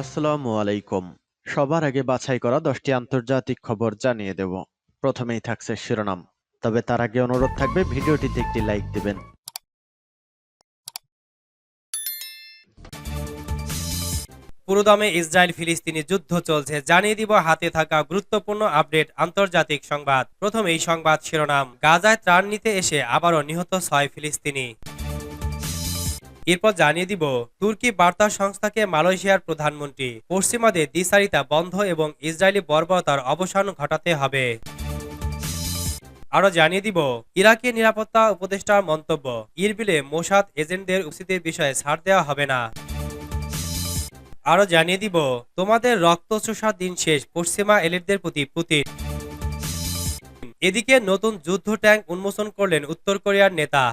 আসসালামু আলাইকুম। সবার আগে বাছাই করা দশটি আন্তর্জাতিক খবর জানিয়ে দেব। প্রথমেই থাকছে শিরোনাম। তবে তার আগে অনুরোধ থাকবে, ভিডিওটিতে একটি লাইক দিবেন। পুরোদমে ইসরায়েল ফিলিস্তিনি যুদ্ধ চলছে। জানিয়ে দিব, হাতে থাকা গুরুত্বপূর্ণ আপডেট, আন্তর্জাতিক সংবাদ। প্রথম এই সংবাদ শিরোনাম। গাজায় ত্রাণ নিতে এসে আবারও নিহত ছয় ফিলিস্তিনি। এরপর জানিয়ে দিব, তুর্কি বার্তা সংস্থাকে মালয়েশিয়ার প্রধানমন্ত্রী পশ্চিমাদের দ্বিচারিতা বন্ধ এবং ইসরায়েলি বর্বরতার অবসান ঘটাতে হবে। আরও জানিয়ে দিব, ইরাকের নিরাপত্তা উপদেষ্টার মন্তব্য, ইরবিলে মোসাদ এজেন্টদের উপস্থিতির বিষয়ে ছাড় দেওয়া হবে না। আরও জানিয়ে দিব, তোমাদের রক্ত চোষার দিন শেষ, পশ্চিমা এলিটদের প্রতি পুতিন। এদিকে নতুন যুদ্ধ ট্যাঙ্ক উন্মোচন করলেন উত্তর কোরিয়ার নেতা।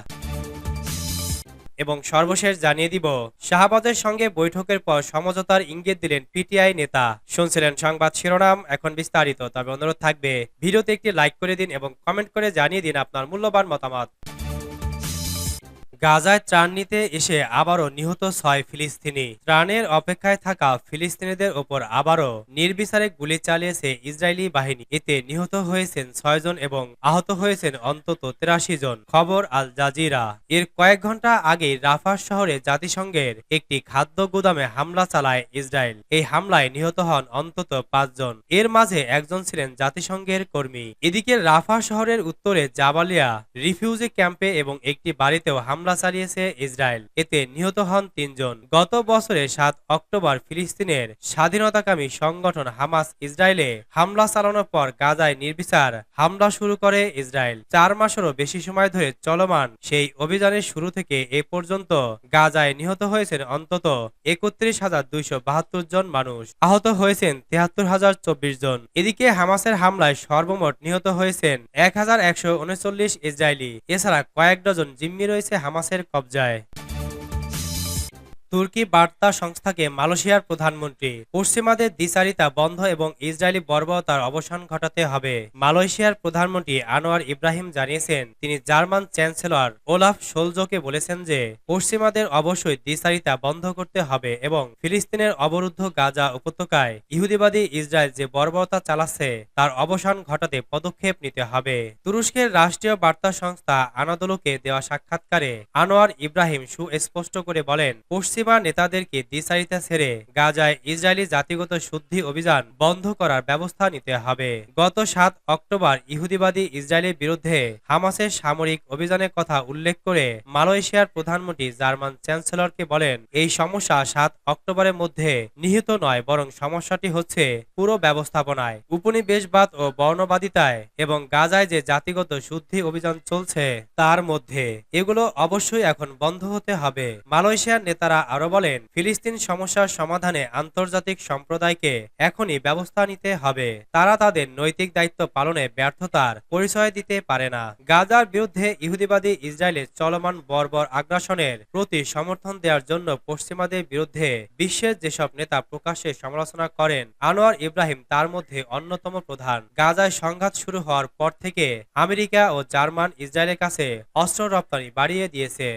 এবং সর্বশেষ জানিয়ে দিব, শাহবাজের সঙ্গে বৈঠকের পর সমঝোতার ইঙ্গিত দিলেন পিটিআই নেতা। শুনছিলেন সংবাদ শিরোনাম, এখন বিস্তারিত, তবে অনুরোধ থাকবে, ভিডিওতে একটি লাইক করে দিন এবং কমেন্ট করে জানিয়ে দিন আপনার মূল্যবান মতামত। গাজায় ত্রাণ নিতে এসে আবারও নিহত ছয় ফিলিস্তিনি। ত্রাণের অপেক্ষায় থাকা ফিলিস্তিনিদের ওপর আবারও নির্বিচারে গুলি চালিয়েছে ইসরায়েলি বাহিনী। এতে নিহত হয়েছেন ছয়জন এবং আহত হয়েছেন অন্তত তেরাশি জন। খবর আল জাজিরা। এর কয়েক ঘণ্টা আগে রাফার শহরে জাতিসংঘের একটি খাদ্য গুদামে হামলা চালায় ইসরায়েল। এই হামলায় নিহত হন অন্তত পাঁচজন এর মাঝে একজন ছিলেন জাতিসংঘের কর্মী। এদিকে রাফা শহরের উত্তরে জাবালিয়া রিফিউজি ক্যাম্পে এবং একটি বাড়িতেও হামলা চালিয়েছে ইসরায়েল। এতে নিহত হন তিনজন। গত বছরে সাত অক্টোবর ফিলিস্তিনের স্বাধীনতাকামী সংগঠন হামাস ইসরায়েলে হামলা চালানোর পর গাজায় নির্বিচার হামলা শুরু করে ইসরায়েল। চার মাসেরও বেশি সময় ধরে চলমান সেই অভিযানের শুরু থেকে এ পর্যন্ত গাজায় নিহত হয়েছেন অন্তত একত্রিশ হাজার দুইশো বাহাত্তর জন মানুষ। আহত হয়েছেন তিয়াত্তর হাজার চব্বিশ জন। এদিকে হামাসের হামলায় সর্বমোট নিহত হয়েছেন এক হাজার একশো উনচল্লিশ ইসরায়েলি। এছাড়া কয়েক ডজন জিম্মি রয়েছে হামাসের কবজায়। তুর্কি বার্তা সংস্থাকে মালয়েশিয়ার প্রধানমন্ত্রী। পশ্চিমাদের দ্বিচারিতা বন্ধ এবং ইসরায়েলি বর্বরতার অবসান ঘটাতে হবে। মালয়েশিয়ার প্রধানমন্ত্রী আনোয়ার ইব্রাহিম জানিয়েছেন, তিনি জার্মান চ্যান্সেলর ওলাফ সোলজোকে বলেছেন যে, পশ্চিমাদের অবশ্যই দ্বিচারিতা বন্ধ করতে হবে এবং ফিলিস্তিনের অবরুদ্ধ গাজা উপত্যকায় ইহুদিবাদী ইসরায়েল যে বর্বরতা চালাচ্ছে, তার অবসান ঘটাতে পদক্ষেপ নিতে হবে। তুরস্কের রাষ্ট্রীয় বার্তা সংস্থা আনাদোলুকে দেওয়া সাক্ষাৎকারে আনোয়ার ইব্রাহিম সুস্পষ্ট করে বলেন, পশ্চিমা নেতাদেরকে দ্বিচারিতা ছেড়ে গাজায় ইসরায়েলি জাতিগত শুদ্ধি অভিযান বন্ধ করার ব্যবস্থা নিতে হবে। গত সাত অক্টোবর ইহুদিবাদী ইসরায়েলের বিরুদ্ধে হামাসের সামরিক অভিযানের কথা উল্লেখ করে মালয়েশিয়ার প্রধানমন্ত্রী জার্মান চ্যান্সেলরকে বলেন, এই সমস্যা সাত অক্টোবরের মধ্যে নিহিত নয়, বরং সমস্যাটি হচ্ছে পুরো ব্যবস্থাপনায়, উপনিবেশবাদ ও বর্ণবাদিতায় এবং গাজায় যে জাতিগত শুদ্ধি অভিযান চলছে তার মধ্যে। এগুলো অবশ্যই এখন বন্ধ হতে হবে। মালয়েশিয়ার নেতারা আরও বলেন, ফিলিস্তিন সমস্যার সমাধানে আন্তর্জাতিক সম্প্রদায়কে এখনই ব্যবস্থা নিতে হবে। তারা তাদের নৈতিক দায়িত্ব পালনে ব্যর্থতার পরিচয় দিতে পারে না। গাজার বিরুদ্ধে ইহুদিবাদী ইসরায়েলের চলমান বর্বর আগ্রাসনের প্রতি সমর্থন দেওয়ার জন্য পশ্চিমাদের বিরুদ্ধে বিশ্বের যেসব নেতা প্রকাশ্যে সমালোচনা করেন, আনোয়ার ইব্রাহিম তার মধ্যে অন্যতম প্রধান। গাজায় সংঘাত শুরু হওয়ার পর থেকে আমেরিকা ও জার্মান ইসরায়েলের কাছে অস্ত্র রপ্তানি বাড়িয়ে দিয়েছে।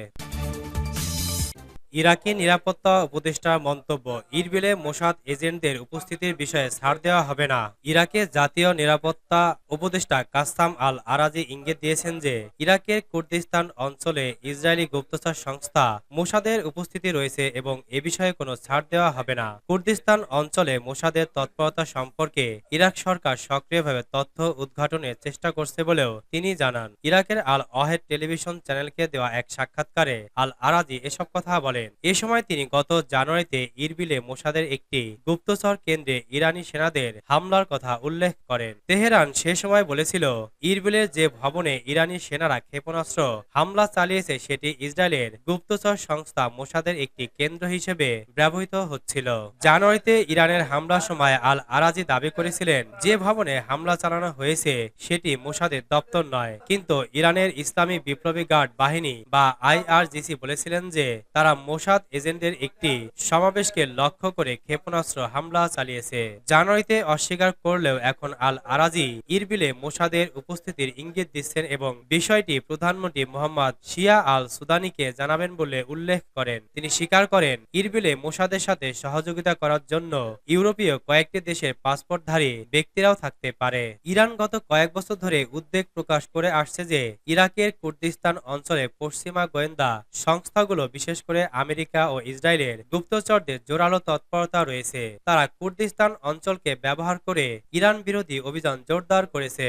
ইরাকি নিরাপত্তা উপদেষ্টার মন্তব্য ইরবিলে মোসাদ এজেন্টদের উপস্থিতির বিষয়ে ছাড় দেওয়া হবে না। ইরাকের জাতীয় নিরাপত্তা উপদেষ্টা কাসাম আল আরাজি ইঙ্গিত দিয়েছেন যে, ইরাকের কুর্দিস্তান অঞ্চলে ইসরায়েলি গুপ্তচর সংস্থা মোসাদের উপস্থিতি রয়েছে এবং এ বিষয়ে কোনো ছাড় দেওয়া হবে না। কুর্দিস্তান অঞ্চলে মোসাদের তৎপরতা সম্পর্কে ইরাক সরকার সক্রিয়ভাবে তথ্য উদ্ঘাটনের চেষ্টা করছে বলেও তিনি জানান। ইরাকের আল অহেদ টেলিভিশন চ্যানেলকে দেওয়া এক সাক্ষাৎকারে আল আরাজি এসব কথা বলেন। এ সময় তিনি গত জানুয়ারিতে ইরবিলে মোসাদের একটি গুপ্তচর কেন্দ্রে ইরানি সেনাদের হামলার কথা উল্লেখ করেন। তেহরান সে সময় বলেছিল, ইরবিলের যে ভবনে ইরানি সেনারা ক্ষেপণাস্ত্র হামলা চালিয়েছে, সেটি ইসরায়েলের গুপ্তচর সংস্থা মোসাদের একটি কেন্দ্র হিসেবে ব্যবহৃত হচ্ছিল। জানুয়ারিতে ইরানের হামলার সময় আল আরাজি দাবি করেছিলেন, যে ভবনে হামলা চালানো হয়েছে, সেটি মোসাদের দপ্তর নয়। কিন্তু ইরানের ইসলামী বিপ্লবী গার্ড বাহিনী বা আইআরজিসি বলেছিলেন যে, তারা মোসাদ এজেন্টদের একটি সমাবেশকে লক্ষ্য করে ক্ষেপণাস্ত্র হামলা চালিয়েছে। জানুয়ারিতে অস্বীকার করলেও এখন আল আরাজি ইরবিলে মোসাদের উপস্থিতির ইঙ্গিত দিচ্ছেন এবং বিষয়টি প্রধানমন্ত্রী মোহাম্মদ শিয়া আল সুদানিকে জানাবেন বলে উল্লেখ করেন। তিনি স্বীকার করেন, ইরবিলে মোসাদের সাথে সহযোগিতা করার জন্য ইউরোপীয় কয়েকটি দেশের পাসপোর্টধারী ব্যক্তিরাও থাকতে পারে। ইরান গত কয়েক বছর ধরে উদ্বেগ প্রকাশ করে আসছে যে ইরাকের কুর্দিস্তান অঞ্চলে পশ্চিমা গোয়েন্দা সংস্থাগুলো বিশেষ করে আমেরিকা ও ইসরায়েলের গুপ্তচরদের জোরালো তৎপরতা রয়েছে। তারা কুর্দিস্তান অঞ্চলকে ব্যবহার করে ইরান বিরোধী অভিযান জোরদার করেছে।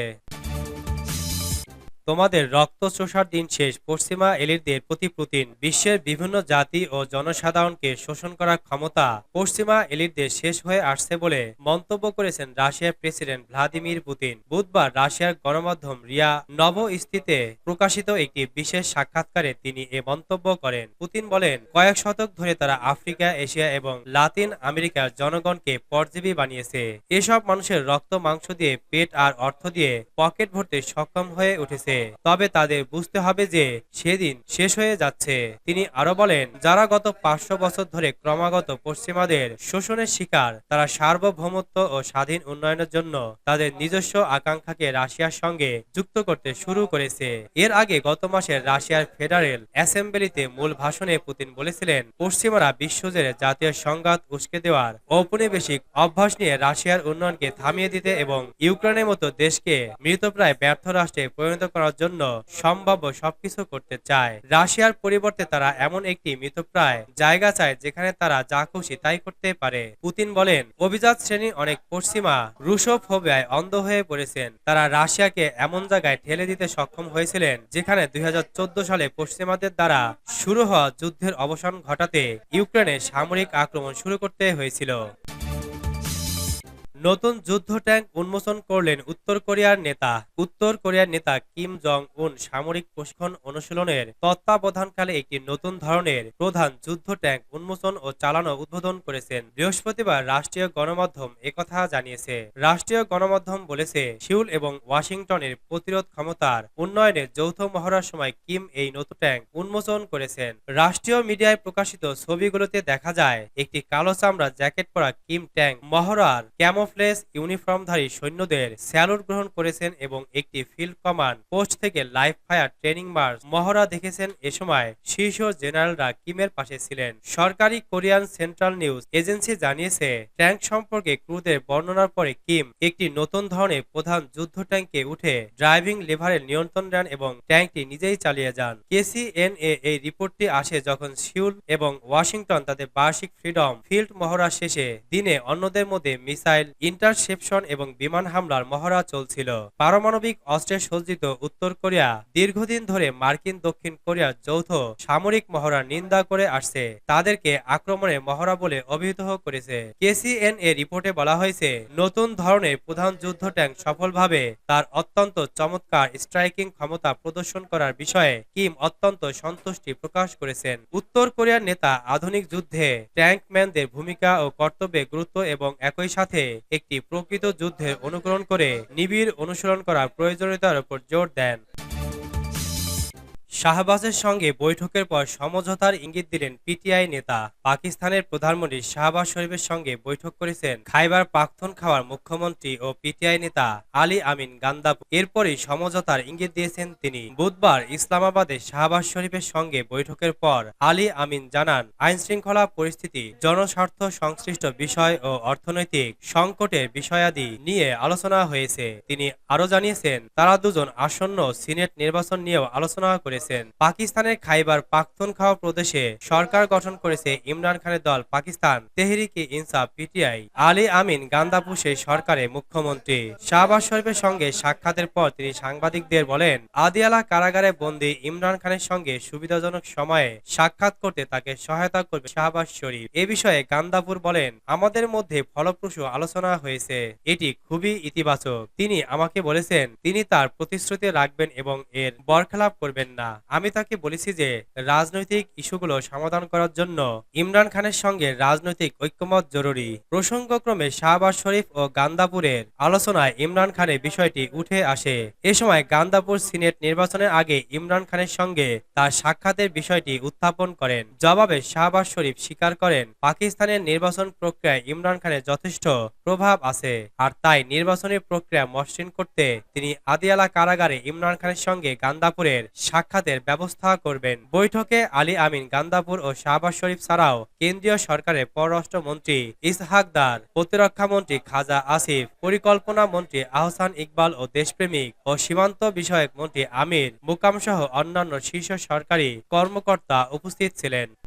তোমাদের রক্ত চোষার দিন শেষ। পশ্চিমা এলিটদের প্রতি পুতিন। বিশ্বের বিভিন্ন জাতি ও জনসাধারণকে শোষণ করার ক্ষমতা পশ্চিমা এলিটদের শেষ হয়ে আসছে বলে মন্তব্য করেছেন রাশিয়ার প্রেসিডেন্ট ভ্লাদিমির পুতিন। বুধবার রাশিয়ার গণমাধ্যম রিয়া নভোস্থিতে প্রকাশিত একটি বিশেষ সাক্ষাৎকারে তিনি এ মন্তব্য করেন। পুতিন বলেন, কয়েক শতক ধরে তারা আফ্রিকা, এশিয়া এবং লাতিন আমেরিকার জনগণকে পরজীবী বানিয়েছে। এসব মানুষের রক্ত, মাংস দিয়ে, পেট আর অর্থ দিয়ে পকেট ভরতে সক্ষম হয়ে উঠেছে। তবে তাদের বুঝতে হবে যে সেদিন শেষ হয়ে যাচ্ছে। তিনি আরও বলেন, যারা গত পাঁচশো বছর ধরে ক্রমাগত পশ্চিমাদের শোষণের শিকার, তারা সার্বভৌমত্ব ও স্বাধীন উন্নয়নের জন্য তাদের নিজস্ব আকাঙ্ক্ষাকে রাশিয়ার সঙ্গে যুক্ত করতে শুরু করেছে। এর আগে গত মাসে রাশিয়ার ফেডারেল অ্যাসেম্বলিতে মূল ভাষণে পুতিন বলেছিলেন, পশ্চিমারা বিশ্বজুড়ে জাতীয় সংঘাত উস্কে দেওয়ার ঔপনিবেশিক অভ্যাস নিয়ে রাশিয়ার উন্নয়নকে থামিয়ে দিতে এবং ইউক্রেনের মতো দেশকে মৃতপ্রায় ব্যর্থ রাষ্ট্রে পরিণত করার জন্য সম্ভাব্য সবকিছু করতে চায়। রাশিয়ার পরিবর্তে তারা এমন একটি মৃতপ্রায় জায়গা চায় যেখানে তারা যা খুশি তাই করতে পারে। পুতিন বলেন, অভিজাত শ্রেণির অনেক পশ্চিমা, রুশোফোবিয়ায় অন্ধ হয়ে পড়েছেন। তারা রাশিয়াকে এমন জায়গায় ঠেলে দিতে সক্ষম হয়েছিলেন যেখানে দুই হাজার চোদ্দ সালে পশ্চিমাদের দ্বারা শুরু হওয়া যুদ্ধের অবসান ঘটাতে ইউক্রেনে সামরিক আক্রমণ শুরু করতে হয়েছিল। নতুন যুদ্ধ ট্যাঙ্ক উন্মোচন করলেন উত্তর কোরিয়ার নেতা। উত্তর কোরিয়ার নেতা কিম জং উন সামরিক প্রশিক্ষণ অনুশীলনের তত্ত্বাবধানকালে একটি নতুন ধরনের প্রধান যুদ্ধ ট্যাঙ্ক উন্মোচন ও চালানো উদ্বোধন করেছেন। বৃহস্পতিবার রাষ্ট্রীয় গণমাধ্যম একথা জানিয়েছে। রাষ্ট্রীয় গণমাধ্যম বলেছে, সিউল এবং ওয়াশিংটনের প্রতিরোধ ক্ষমতার উন্নয়নে যৌথ মহড়ার সময় কিম এই নতুন ট্যাঙ্ক উন্মোচন করেছেন। রাষ্ট্রীয় মিডিয়ায় প্রকাশিত ছবিগুলোতে দেখা যায়, একটি কালো চামড়া জ্যাকেট পরা কিম ট্যাঙ্ক মহড়ার ক্যামোফ্লেজ ইউনিফর্মধারী সৈন্যদের স্যালুট গ্রহণ করেছেন এবং একটি ফিল্ড কমান্ড পোস্ট থেকে লাইভ ফায়ার ট্রেনিং মার্চ মহড়া দেখেছেন এ সময় শীর্ষ জেনারেলরা কিমের পাশে ছিলেন। সরকারি কোরিয়ান সেন্ট্রাল নিউজ এজেন্সি জানিয়েছে, ট্যাঙ্ক সম্পর্কে ক্রুদের বর্ণনার পরে কিম একটি নতুন ধরনের প্রধান যুদ্ধ ট্যাঙ্কে উঠে ড্রাইভিং লিভারের নিয়ন্ত্রণ নেন এবং ট্যাঙ্কটি নিজেই চালিয়ে যান। কেসিএনএ এই রিপোর্টটি আসে যখন সিউল এবং ওয়াশিংটন তাদের বার্ষিক ফ্রিডম ফিল্ড মহড়া শেষে দিনে অন্যদের মধ্যে মিসাইল ইন্টারসেপশন এবং বিমান হামলার মহড়া চলছিল। পারমাণবিক অস্ত্রে সজ্জিত উত্তর কোরিয়া দীর্ঘদিন ধরে মার্কিন দক্ষিণ কোরিয়ার যৌথ সামরিক মহড়ার নিন্দা করে আসছে। তাদেরকে আক্রমণের মহড়া বলে অভিহিত করেছে। কেসিএনএ রিপোর্টে বলা হয়েছে, নতুন ধরনের প্রধান যুদ্ধ ট্যাঙ্ক সফলভাবে তার অত্যন্ত চমৎকার স্ট্রাইকিং ক্ষমতা প্রদর্শন করার বিষয়ে কিম অত্যন্ত সন্তুষ্টি প্রকাশ করেছেন। উত্তর কোরিয়ার নেতা আধুনিক যুদ্ধে ট্যাঙ্কম্যানদের ভূমিকা ও কর্তব্যে গুরুত্ব এবং একই সাথে একটি প্রকৃত যুদ্ধের অনুকরণ করে নিবিড় অনুসরণ করার প্রয়োজনীয়তার উপর জোর দেন। শাহবাজের সঙ্গে বৈঠকের পর সমঝোতার ইঙ্গিত দিলেন পিটিআই নেতা। পাকিস্তানের প্রধানমন্ত্রী শাহবাজ শরীফের সঙ্গে বৈঠক করেছেন খাইবার পাখতুন খাওয়ার মুখ্যমন্ত্রী ও পিটিআই নেতা আলী আমিন গান্দাপ এরপরই সমঝোতার ইঙ্গিত দিয়েছেন তিনি। বুধবার ইসলামাবাদে শাহবাজ শরীফের সঙ্গে বৈঠকের পর আলী আমিন জানান আইন শৃঙ্খলা পরিস্থিতি, জনস্বার্থ সংশ্লিষ্ট বিষয় ও অর্থনৈতিক সংকটের বিষয়াদি নিয়ে আলোচনা হয়েছে। তিনি আরও জানিয়েছেন, তারা দুজন আসন্ন সিনেট নির্বাচন নিয়েও আলোচনা করেছেন। পাকিস্তানের খাইবার পাখতুনখাওয়া প্রদেশে সরকার গঠন করেছে ইমরান খানের দল পাকিস্তান। তেহরিকে ইনসাফ, পিটিআই। আলী আমিন গান্দাপু সেই সরকারের মুখ্যমন্ত্রী। শাহবাজ শরীফের সঙ্গে সাক্ষাতের পর তিনি সাংবাদিকদের বলেন, আদিয়ালা কারাগারে বন্দী ইমরান খানের সঙ্গে সুবিধাজনক সময়ে সাক্ষাৎ করতে তাকে সহায়তা করবে শাহবাজ শরীফ। এ বিষয়ে গান্দাপুর বলেন, আমাদের মধ্যে ফলপ্রসূ আলোচনা হয়েছে। এটি খুবই ইতিবাচক। তিনি আমাকে বলেছেন, তিনি তার প্রতিশ্রুতি রাখবেন এবং এর বরখেলাপ করবেন না। আমি তাকে বলেছি যে, রাজনৈতিক ইস্যুগুলো সমাধান করার জন্য ইমরান খানের সঙ্গে রাজনৈতিক ঐক্যমত জরুরি। প্রসঙ্গক্রমে শাহবাজ শরীফ ও গান্দাপুরের আলোচনায় ইমরান খানের বিষয়টি উঠে আসে। এ সময় গান্দাপুর সিনেট নির্বাচনের আগে ইমরান খানের সঙ্গে তার সাক্ষাতের বিষয়টি উত্থাপন করেন। জবাবে শাহবাজ শরীফ স্বীকার করেন, পাকিস্তানের নির্বাচন প্রক্রিয়ায় ইমরান খানের যথেষ্ট প্রভাব আছে। আর তাই নির্বাচনী প্রক্রিয়া মসৃণ করতে তিনি আদিয়ালা কারাগারে ইমরান খানের সঙ্গে গান্দাপুরের সাক্ষাতের ব্যবস্থা করবেন। বৈঠকে আলী আমিন গান্দাপুর ও শাহবাজ শরীফ ছাড়াও কেন্দ্রীয় সরকারের পররাষ্ট্রমন্ত্রী ইসহাকদার প্রতিরক্ষা মন্ত্রী খাজা আসিফ, পরিকল্পনা মন্ত্রী আহসান ইকবাল ও দেশপ্রেমিক ও সীমান্ত বিষয়ক মন্ত্রী আমির মুকাম সহ অন্যান্য শীর্ষ সরকারি কর্মকর্তা উপস্থিত ছিলেন।